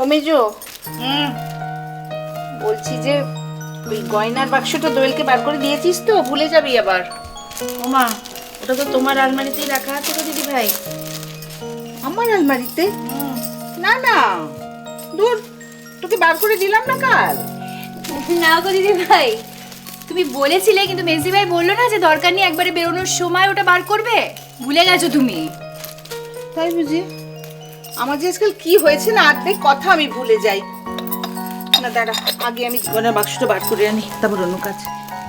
ও মেজো বলছি যে ওই গয়নার বাক্সটা দোয়েলকে বার করে দিয়েছিস তো ভুলে যাবি আবার। ওমা ওটা তো তোমার আলমারিতেই রাখা আছে গো দিদি ভাই। আমার আলমারিতে? না না। দূর তোকে বার করে দিলাম না কাল। না গো দিদি ভাই। তুমি বলেছিলে কিন্তু মেজি ভাই বলল না যে দরকার নেই একবারে বেরোনোর সময় ওটা বার করবে? ভুলে গেছো তুমি। তাই বুঝি? আমার যে আজকাল কি হয়েছে না অর্ধেক কথা আমি ভুলে যাই। না দাঁড়া আগে আমি গয়নার বাক্সটা বার করে আনি তারপর অন্য কাজ।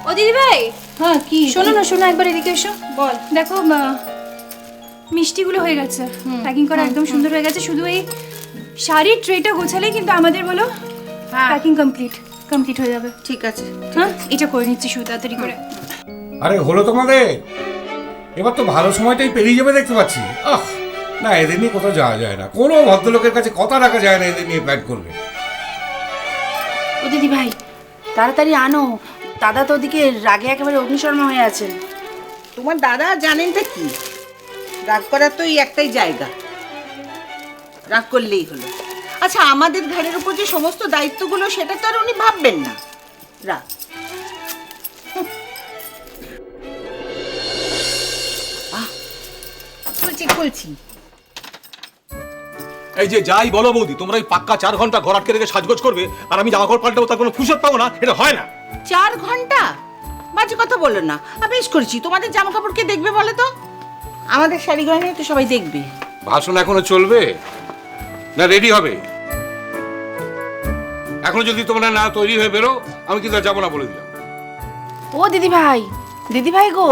ও দিদি ভাই হ্যাঁ কি? শোনো না শোনো একবার এদিকে এসো। বল। দেখো মিষ্টিগুলো হয়ে গেছে। প্যাকিং করা একদম সুন্দর হয়ে গেছে। শুধু এই শাড়ির ট্রেটা গোছালে কিন্তু আমাদের বলো হ্যাঁ। প্যাকিং কমপ্লিট কমপ্লিট হয়ে যাবে। ঠিক আছে হ্যাঁ? এটা করে নিচ্ছি শুধু তাড়াতাড়ি করে। আরে হলো তোমাদের? এবার তো ভালো সময়টাই পেরিয়ে যাবে দেখতে পাচ্ছি। আহ! না এদের নিয়ে কোথাও যাওয়া যায় না। কোনো ভদ্রলোকের কাছে কথা রাখা যায় না এদের নিয়ে প্ল্যান করবে। ও দিদি ভাই তাড়াতাড়ি আনো। দাদা তো ওদিকে রাগে একেবারে অগ্নিশর্মা হয়ে আছেন। তোমার দাদা জানেন জানেনটা কি? রাগ করার তো এই একটাই জায়গা। রাগ করলেই হলো। আচ্ছা আমাদের ঘরের উপর যে সমস্ত দায়িত্বগুলো সেটা তো আর উনি ভাববেন না। রাগ। আহ, খুলছি খুলছি। এই যে যাই বলো বৌদি তোমরা এই পাক্কা চার ঘণ্টা ঘর আটকে রেখে সাজগোজ করবে আর আমি জামা কাপড় পাল্টাবো তার কোনো ফুসত পাবো না এটা হয় না। চার ঘণ্টা? বাজে কথা বলল না। আমি বেশ করেছি। তোমাদের জামা কাপড় কে দেখবে বলো তো? আমাদের শাড়ি গয়না তো সবাই দেখবে। ভাষণ এখনও চলবে? না রেডি হবে? এখনও যদি তোমরা না তৈরি হয়ে বেরো আমি কিন্তু আর যাব না বলে দিলাম। ও দিদি ভাই দিদি ভাই গো।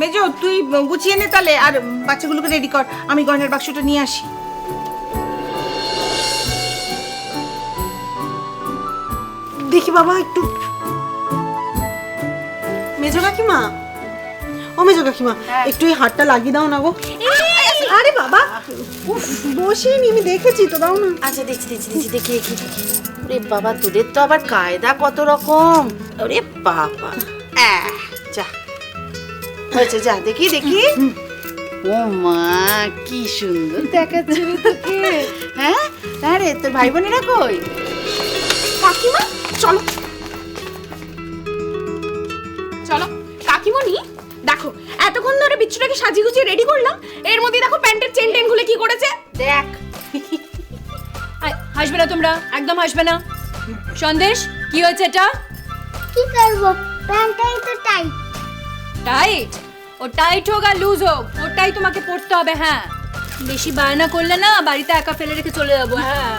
মেজো তুই গুছিয়ে নে তাহলে আর বাচ্চাগুলোকে রেডি কর। আমি গয়নার বাক্সটা নিয়ে আসি। দেখি বাবা একটু। মেজো কাকিমা? ও মেজো কাকিমা একটু এই হাতটা লাগিয়ে দাও না গো। আরে বাবা উফ, বসিয়ে নি আমি দেখেছি তো দাও না। আচ্ছা দেখছি দেখছি দেখছি দেখি দেখি দেখি। ওরে বাবা তোদের তো আবার কায়দা কত রকম। ওরে বাবা। আহ, যা। হয়েছে যা দেখি দেখি। ও মা কি সুন্দর দেখাচ্ছে তোকে। হ্যাঁ? হ্যাঁ রে তোর ভাই বোনেরা কই? কাকিমা? চলো। চলো। কাকিমণি দেখো এতক্ষণ ধরে বিচ্ছুটাকে সাজিয়ে গুছিয়ে রেডি করলাম। এর মধ্যে দেখো প্যান্টের চেন টেন খুলে কি করেছে? দেখ। হাসবে না তোমরা একদম হাসবে না। সন্দেশ কি হয়েছে এটা? কি করব? প্যান্টটাই তো টাইট টাইট ও টাইট হোক আর লুজ হোক ওটাই তোমাকে পড়তে হবে হ্যাঁ। বেশি বায়না করলে না বাড়িতে একা ফেলে রেখে চলে যাব হ্যাঁ।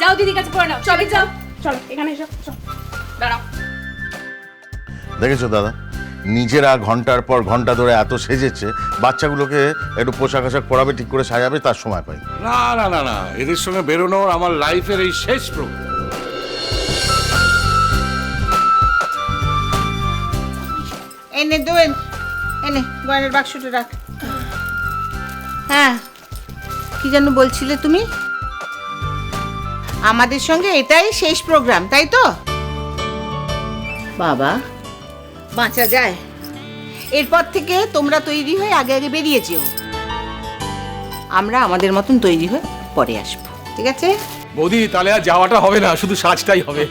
যাও দিদির কাছে পড়ে নাও। সবাই যাও। চলো এখানে এসো চলো। দাঁড়াও। দেখেছ দাদা? নিজেরা ঘণ্টার পর ঘণ্টা ধরে এত সেজেছে বাচ্চাগুলোকে একটু পোশাক আশাক পরাবে ঠিক করে সাজাবে তার সময় পাই না না না না এদের সঙ্গে বেরোনোর আমার লাইফের এই শেষ প্রোগ্রাম। এনে দোয়েন এনে গয়নার বাক্সটা রাখ। হ্যাঁ কি যেন বলছিলে তুমি? আমাদের সঙ্গে এটাই শেষ প্রোগ্রাম তাই তো? বাবা। বাঁচা যায়। এরপর থেকে তোমরা তৈরি হয়ে আগে আগে বেরিয়ে যেও। আমরা আমাদের মতন তৈরি হয়ে পরে আসব ঠিক আছে? বৌদি তাহলে আর যাওয়াটা হবে না শুধু সাজটাই হবে।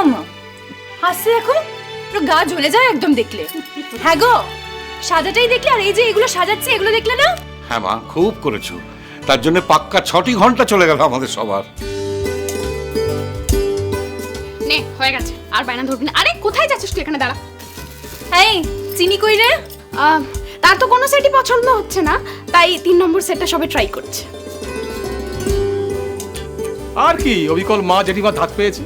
আমা হাসছে দেখো পুরো গা জ্বলে যায় একদম দেখলে। হ্যাঁ গো সাজাটাই দেখলে আর এই যে এগুলো সাজাচ্ছে এগুলো দেখলে না? হ্যাঁ মা খুব করেছ। তার জন্য পাক্কা ছটি ঘণ্টা চলে গেল আমাদের সবার। নে হয়ে গেছে। আর বায়না ধরবি না। আরে কোথায় যাচ্ছিস তুই এখানে? দাঁড়া। এই চিনি কই রে? আহ, তার তো কোনো সেটই পছন্দ হচ্ছে না তাই তিন নম্বর সেটটা সবে ট্রাই করছে। আর কি অবিকল মা জেঠিমা ধাক পেয়েছে।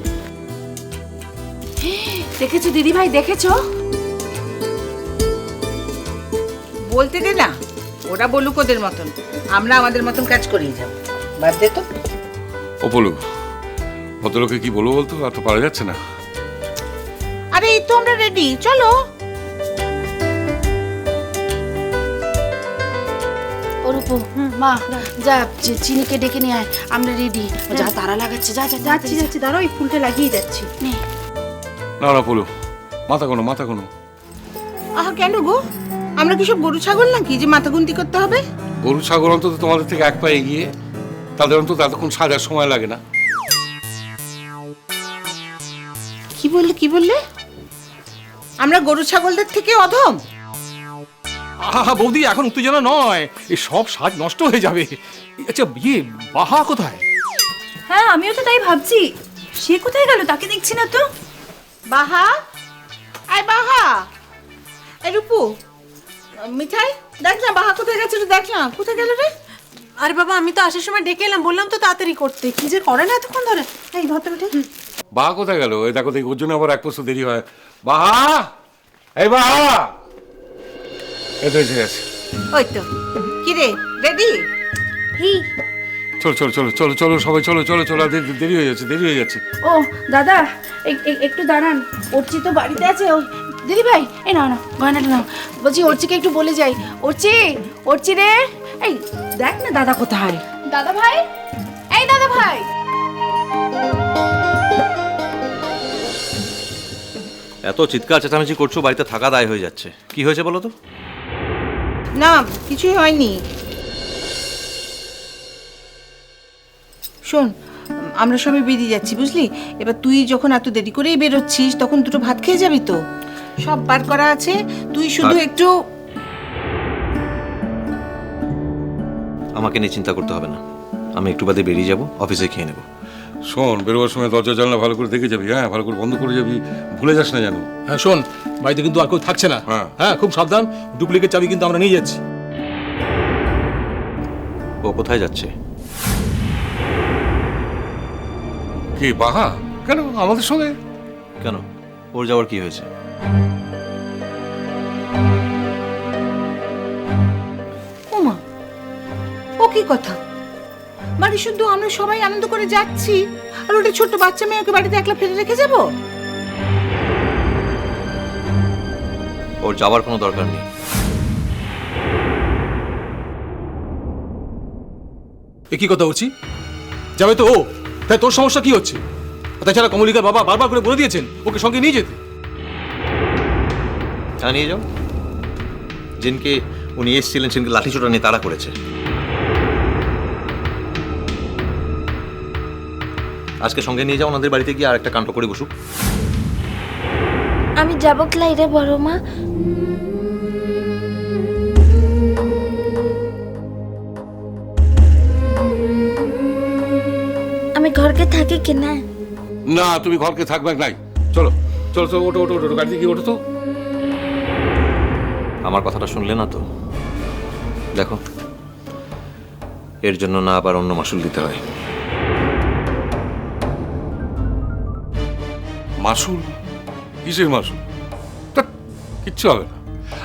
দেখেছ দিদি ভাই দেখেছ? বলতে দে না। ওরা বলুক ওদের মতন। আমরা আমাদের মতন কাজ করেই যাব। বাদ দে তো। ও বলু ভদ্রলোকে কি বলব বলতো? আর তো পারা যাচ্ছে না। আরে এই তো আমরা রেডি চলো। ওরূপ মা যা চিনিকে ডেকে নিয়ে আয়। আমরা রেডি যা তারা লাগাচ্ছে। যা যা যাচ্ছি যাচ্ছি। দাঁড়াও এই ফুলটা লাগিয়ে যাচ্ছি। নে। না না বলু মাথা কোনো মাথা কোনো আহা কেন গো? আমরা কি সব গরু ছাগল নাকি যে মাথা গুনতি করতে হবে? গরু ছাগল অন্তত তোমাদের থেকে এক পা এগিয়ে তাদের অন্তত এতক্ষণ সাজার সময় লাগে না। কি বললে কি বললে? আমরা গরু ছাগলদের থেকে অধম। আহা বৌদি এখন উত্তেজনা নয়। এই সব সাজ নষ্ট হয়ে যাবে। আচ্ছা ইয়ে বাহা কোথায়? হ্যাঁ আমিও তো তাই ভাবছি। সে কোথায় গেল? তাকে দেখছি না তো। বাহা? আয় বাহা। এই রূপু মিঠাই দেখ না বাহা কোথায় গেছে একটু দেখ না কোথায় গেল রে? আরে বাবা আমি তো আসার সময় ডেকে এলাম বললাম তো তাড়াতাড়ি করতে। কি যে করে না এতক্ষণ ধরে? এই বেটে। বাহা কোথায় গেল? এই দেখো দেখি ওর জন্য আবার এক বছর দেরি হয়। বাহা! এই বাহা! এই তো এসে গেছে। ওই তো। কি রে রেডি চলো চলো চলো চলো চলো সবাই চলো চলো চলো দেরি- হয়ে যাচ্ছে দেরি হয়ে যাচ্ছে। ও দাদা একটু দাঁড়ান অর্চি তো বাড়িতে আছে ও দিদি ভাই এ নাও না গয়নাটা নাও। বলছি অর্চিকে একটু বলে যাই। অর্চি অর্চি রে। এই দেখ না দাদা কোথায়। দাদা ভাই? এই দাদা ভাই। এত চিৎকার চেঁচামেচি করছ বাড়িতে থাকা দায় হয়ে যাচ্ছে। কি হয়েছে বলো তো? না কিছুই হয়নি। শোন আমরা সবাই বেরিয়ে যাচ্ছি বুঝলি? এবার তুই যখন এত দেরি করেই বেরোচ্ছিস তখন দুটো ভাত খেয়ে যাবি তো? সব বার করা আছে। তুই শুধু একটু আমাকে নিয়ে চিন্তা করতে হবে না। আমি একটু বাদে বেরিয়ে যাব অফিসে খেয়ে নেব। শোন বেরোবার সময় দরজা জানলা ভালো করে দেখে যাবি হ্যাঁ? ভালো করে বন্ধ করে যাবি ভুলে যাস না জানো হ্যাঁ শোন বাড়িতে কিন্তু আর কেউ থাকছে না। হ্যাঁ। হ্যাঁ খুব সাবধান ডুপ্লিকেট চাবি কিন্তু আমরা নিয়ে যাচ্ছি। ও কোথায় যাচ্ছে? কি বাহা? কেন আমাদের সঙ্গে? কেন? ওর যাওয়ার কি হয়েছে? ওমা ও কি কথা? মানে শুধু আমরা সবাই আনন্দ করে যাচ্ছি আর ওটা ছোট্ট বাচ্চা মেয়ে ওকে বাড়িতে একলা ফেলে রেখে যাব? ওর যাওয়ার কোনো দরকার নেই। এ কি কথা উঠছি যাবে তো ও? তাই তোর সমস্যা কি হচ্ছে? তাছাড়া কমলিকার বাবা বারবার করে বলে দিয়েছেন ওকে সঙ্গে নিয়ে যেতে। হ্যাঁ নিয়ে যাও। যিনকে উনি এসেছিলেন সেদিনকে লাঠিচোটা নিয়ে তাড়া করেছে। আজকে সঙ্গে নিয়ে যাও ওনাদের বাড়িতে গিয়ে আর একটা কাণ্ড করে বসুক। আমি যাব ক্লাই রে বড় মা। আমি ঘরকে থাকি কিনা না? তুমি ঘরকে থাকবে নাই। চলো চলো চলো ওটো ওটো ওটো গাড়ি দিয়ে ওঠো তো। আমার কথাটা শুনলে না তো? দেখো, এর জন্য না আবার অন্য মাসুল দিতে হয়। মাসুল কিসের মাসুল তা, কিচ্ছু হবে না।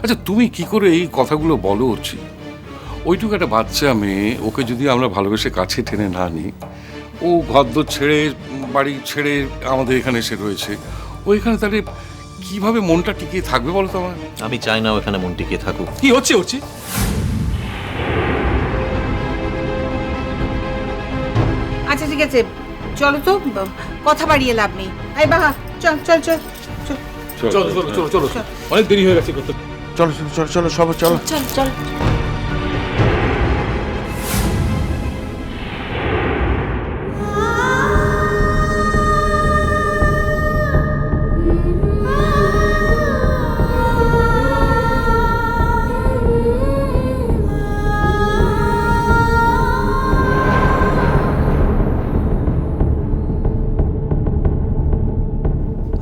আচ্ছা তুমি কি করে এই কথাগুলো বলো হচ্ছি ওইটুকু একটা বাচ্চা মেয়ে, ওকে যদি আমরা ভালোবেসে কাছে টেনে না নিই ও ঘরদোর ছেড়ে, বাড়ি ছেড়ে আমাদের এখানে এসে রয়েছে, ওইখানে তাহলে কীভাবে মনটা টিকিয়ে থাকবে বলো তোমার আমি চাই না ওখানে মন টিকিয়ে থাকুক। কি হচ্ছে হচ্ছে? আচ্ছা ঠিক আছে। চলো তো কথা বাড়িয়ে লাভ নেই। আই বাবা চল চল চল চল। চলো চলো চলো চলো অনেক দেরি হয়ে গেছে চলো চলো চলো চলো সবাই চলো। চল চল।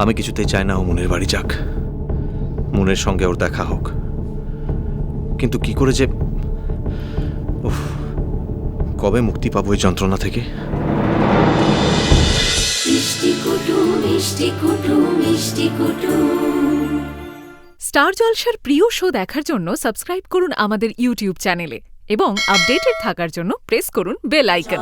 আমি কিছুতেই চাই না ও মনের বাড়ি যাক। মনের সঙ্গে ওর দেখা হোক। কিন্তু কি করে যে উফ, কবে মুক্তি পাবো এই যন্ত্রণা থেকে? স্টার জলসার প্রিয় শো দেখার জন্য সাবস্ক্রাইব করুন আমাদের ইউটিউব চ্যানেলে এবং আপডেটেড থাকার জন্য প্রেস করুন বেল আইকন।